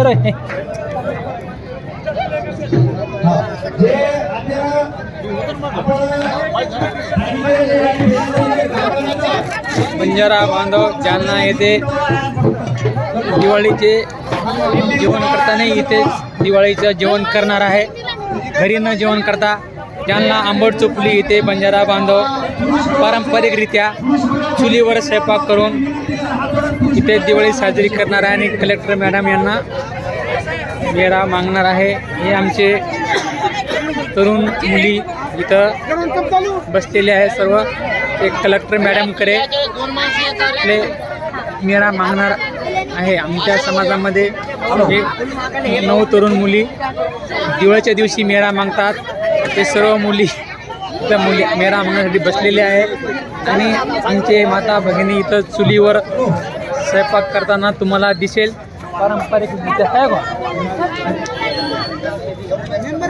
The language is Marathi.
करो बंजारा बांधव जालना येथे दिवाळीचे जेवण करताना इथे दिवाळीचं जेवण करणार आहे. घरी न जेवण करता जालना आंबट चोपली इथे बंजारा बांधव पारंपरिकरित्या चुलीवर स्वयंपाक करून इथे दिवाळी साजरी करणार आहे आणि कलेक्टर मॅडम यांना मेळा मागणार आहे. हे आमचे तरुण मुली इथं बसलेले आहे सर्व. एक कलेक्टर मॅडमकडे आपले मेरा मागणार आहे. आमच्या समाजामध्ये हे नऊ तरुण मुली दिवाळीच्या दिवशी मेळा मागतात. ते सर्व मुली त्या मुली मेळा मागण्यासाठी बसलेले आहे आणि आमचे माता भगिनी इथं चुलीवर स्वयंपाक करताना तुम्हाला दिसेल. पारंपरिक नृत्य आहे बा